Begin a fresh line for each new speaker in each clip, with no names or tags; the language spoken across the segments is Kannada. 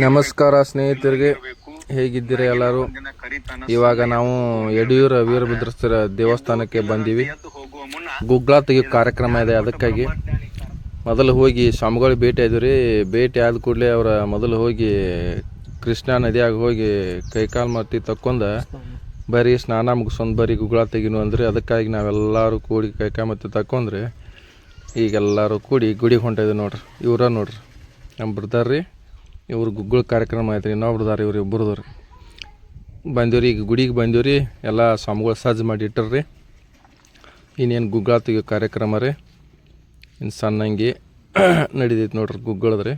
ನಮಸ್ಕಾರ ಸ್ನೇಹಿತರಿಗೆ. ಹೇಗಿದ್ದೀರಾ ಎಲ್ಲರೂ? ಇವಾಗ ನಾವು ಯಡಿಯೂರ ವೀರಭದ್ರಸ್ಥರ ದೇವಸ್ಥಾನಕ್ಕೆ ಬಂದೀವಿ. ಗುಗ್ಗಳ ತೆಗಿಯೋ ಕಾರ್ಯಕ್ರಮ ಇದೆ ಅದಕ್ಕಾಗಿ. ಮೊದಲು ಹೋಗಿ ಸ್ವಾಮಿಗಳು ಭೇಟಿ ಆದ್ವಿ ರೀ. ಭೇಟಿ ಆದ ಕೂಡಲೇ ಅವರ ಮೊದಲು ಹೋಗಿ ಕೃಷ್ಣಾ ನದಿಯಾಗ ಹೋಗಿ ಕೈಕಾಲು ಮತ್ತಿ ತಕ್ಕೊಂಡ ಬರೀ ಸ್ನಾನ ಮುಗಿಸ್ಕೊಂಡು ಬರೀ ಗುಗ್ಗಳ ತೆಗಿನು ಅಂದ್ರೆ. ಅದಕ್ಕಾಗಿ ನಾವೆಲ್ಲರೂ ಕೂಡಿ ಕೈಕಾಲು ಮತ್ತಿ ತಕ್ಕೊಂಡ್ರೆ. ಈಗೆಲ್ಲರೂ ಕೂಡಿ ಗುಡಿಗೆ ಹೊಂಟಿದ್ವಿ ನೋಡ್ರಿ. ಇವರ ನೋಡ್ರಿ. ನಮ್ಮ ಬ್ರದರ್ ರೀ. ಇವ್ರು ಗುಗ್ಗಳ ಕಾರ್ಯಕ್ರಮ ಐತ್ರಿ, ಇನ್ನೊಬ್ರು ಅದಾರ ಇವ್ರು ಇಬ್ಬರದಾರ ರೀ ಬಂದೀವ್ರಿ, ಈಗ ಗುಡಿಗೆ ಬಂದೀವ್ರಿ, ಎಲ್ಲ ಸ್ವಾಮಿಗಳು ಸಜ್ಜು ಮಾಡಿ ಇಟ್ಟರ್ರಿ. ಇನ್ನೇನು ಗುಗ್ಗಳ ತೆಗಿಯೋ ಕಾರ್ಯಕ್ರಮ ರೀ. ಇನ್ನು ಸಣ್ಣಂಗೆ ನಡೀತೈತೆ ನೋಡ್ರಿ ಗುಗ್ಗಳದ ರೀ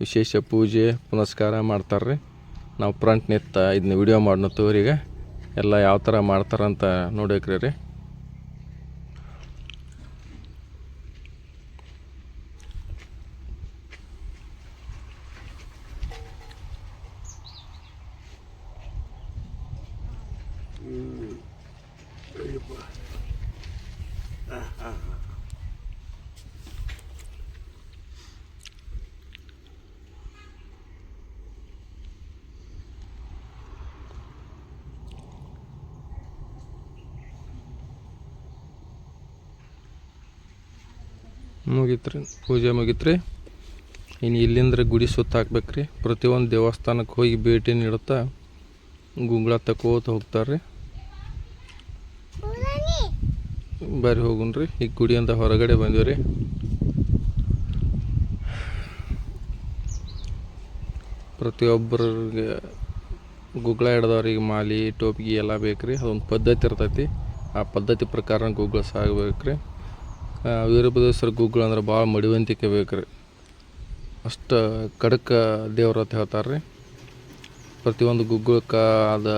ವಿಶೇಷ ಪೂಜೆ, ಪುನಸ್ಕಾರ ಮಾಡ್ತಾರೆ ರೀ. ನಾವು ಫ್ರಂಟ್ ನಿತ್ತ ಇದನ್ನ ವಿಡಿಯೋ ಮಾಡ್ನ ತೋರಿಗೆ ಎಲ್ಲ ಯಾವ ಥರ ಮಾಡ್ತಾರಂತ ನೋಡಕ್ರಿ ರೀ. ಮುಗೀತ್ರಿ, ಪೂಜೆ ಮುಗಿತ್ರಿ. ಇನ್ನು ಇಲ್ಲಿಂದ್ರ ಗುಡಿ ಸುತ್ತ ಹಾಕ್ಬೇಕ್ರಿ. ಪ್ರತಿಯೊಂದು ದೇವಸ್ಥಾನಕ್ಕೆ ಹೋಗಿ ಭೇಟಿ ನೀಡುತ್ತಾ ಗುಂಗ್ಳ ತಕೋತ ಹೋಗ್ತಾರೆ ಬರ್ರಿ ಹೋಗುಣ್ರಿ. ಈಗ ಗುಡಿಯಿಂದ ಹೊರಗಡೆ ಬಂದೀವ್ರಿ ಪ್ರತಿಯೊಬ್ಬರಿಗೆ ಗುಗ್ಗಳ ಹಿಡ್ದವ್ರಿಗೆ ಮಾಲಿ, ಟೋಪಿಗೆ ಎಲ್ಲ ಬೇಕ್ರಿ. ಅದೊಂದು ಪದ್ಧತಿ ಇರ್ತೈತಿ. ಆ ಪದ್ಧತಿ ಪ್ರಕಾರ ಗುಗ್ಗಳ ಸಾಗಬೇಕ್ರಿ. ವೀರಭದ್ರೇಶ್ವರ ಗುಗ್ಗಳ ಅಂದ್ರೆ ಭಾಳ ಮಡಿವಂತಿಕೆ ಬೇಕ್ರಿ. ಅಷ್ಟು ಕಡಕ ದೇವ್ರ ಅಂತ ಹೇಳ್ತಾರೆ ರೀ ಪ್ರತಿಯೊಂದು ಗುಗ್ಗಳಕ್ಕೆ ಅದು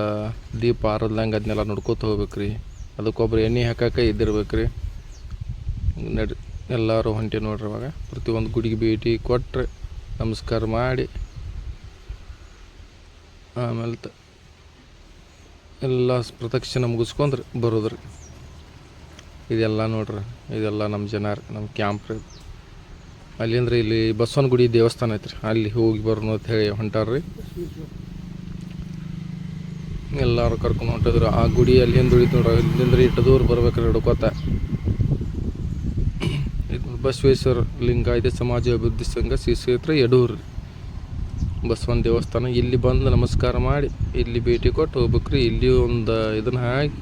ದೀಪ ಆರದ್ಲಂಗೆ ಅದನ್ನೆಲ್ಲ ನೋಡ್ಕೋತ ಹೋಗ್ಬೇಕು ರೀ ಅದಕ್ಕೊಬ್ರು ಎಣ್ಣೆ ಹಾಕಕ್ಕೆ ಇದ್ದಿರ್ಬೇಕು ರೀ ನಡಿ ಎಲ್ಲರೂ ಹೊಂಟಿ ನೋಡ್ರಿ ಇವಾಗ. ಪ್ರತಿಯೊಂದು ಗುಡಿಗೆ ಭೇಟಿ ಕೊಟ್ಟರೆ ನಮಸ್ಕಾರ ಮಾಡಿ. ಆಮೇಲೆ ತ ಎಲ್ಲ ಪ್ರದಕ್ಷಿಣೆ ಮುಗಿಸ್ಕೊಂಡ್ರಿ ಬರೋದ್ರಿ. ಇದೆಲ್ಲ ನೋಡ್ರಿ, ಇದೆಲ್ಲ ನಮ್ಮ ಜನ ನಮ್ಮ ಕ್ಯಾಂಪ್ ರೀ. ಅಲ್ಲಿಂದ್ರೆ ಇಲ್ಲಿ ಬಸವನ ಗುಡಿ ದೇವಸ್ಥಾನ ಐತ್ರಿ. ಅಲ್ಲಿ ಹೋಗಿ ಬರೋಣ ಅಂತ ಹೇಳಿ ಹೊಂಟಾರ್ರಿ. ಎಲ್ಲರೂ ಕರ್ಕೊಂಡು ಹೊಂಟಿದ್ರು. ಆ ಗುಡಿ ಅಲ್ಲಿ ಹಿಂದೆ ಉಳಿತು ನೋಡ್ರಿ ಇಲ್ಲಿಂದ್ರೆ ಇಟ್ಟು ದೂರ ಬರ್ಬೇಕ್ರಿ ಹಿಡ್ಕೋತ. ಇದು ಬಸವೇಶ್ವರ ಲಿಂಗಾಯತ ಸಮಾಜ ಅಭಿವೃದ್ಧಿ ಸಂಘ ಶ್ರೀ ಕ್ಷೇತ್ರ ಯಡೂರು. ಬಸವನ ದೇವಸ್ಥಾನ. ಇಲ್ಲಿ ಬಂದು ನಮಸ್ಕಾರ ಮಾಡಿ, ಇಲ್ಲಿ ಭೇಟಿ ಕೊಟ್ಟು ಹೋಗ್ಬೇಕ್ರಿ. ಇಲ್ಲಿ ಒಂದು ಇದನ್ನ ಹಾಕಿ.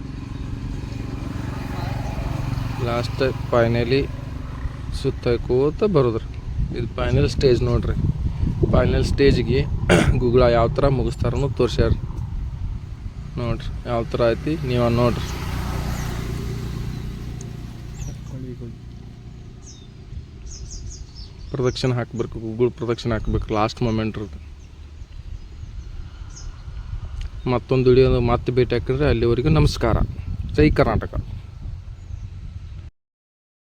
ಲಾಸ್ಟ್ ಫೈನಲಿ ಸುತ್ತ ಕೂತ ಬರೋದ್ರಿ. ಇದು ಫೈನಲ್ ಸ್ಟೇಜ್ ನೋಡ್ರಿ. ಫೈನಲ್ ಸ್ಟೇಜ್ಗೆ ಗುಗ್ಗಳ ಯಾವ ಥರ ಮುಗಿಸ್ತಾರನ್ನೋ ತೋರ್ಸ್ಯಾರ ನೋಡ್ರಿ, ಯಾವ ಥರ ಐತಿ, ನೀವು ನೋಡ್ರಿ. ಪ್ರದಕ್ಷಿಣೆ ಹಾಕ್ಬೇಕು ಗೂಗುಳ್ ಪ್ರದಕ್ಷಿಣೆ ಹಾಕ್ಬೇಕು ಲಾಸ್ಟ್ ಮೂಮೆಂಟ್ ಇರುತ್ತೆ ಮತ್ತೊಂದು ವಿಡಿಯೋ ಮತ್ತೆ ಭೇಟಿ ಹಾಕಿದ್ರೆ ಅಲ್ಲಿವರೆಗೂ ನಮಸ್ಕಾರ. ಜೈ ಕರ್ನಾಟಕ.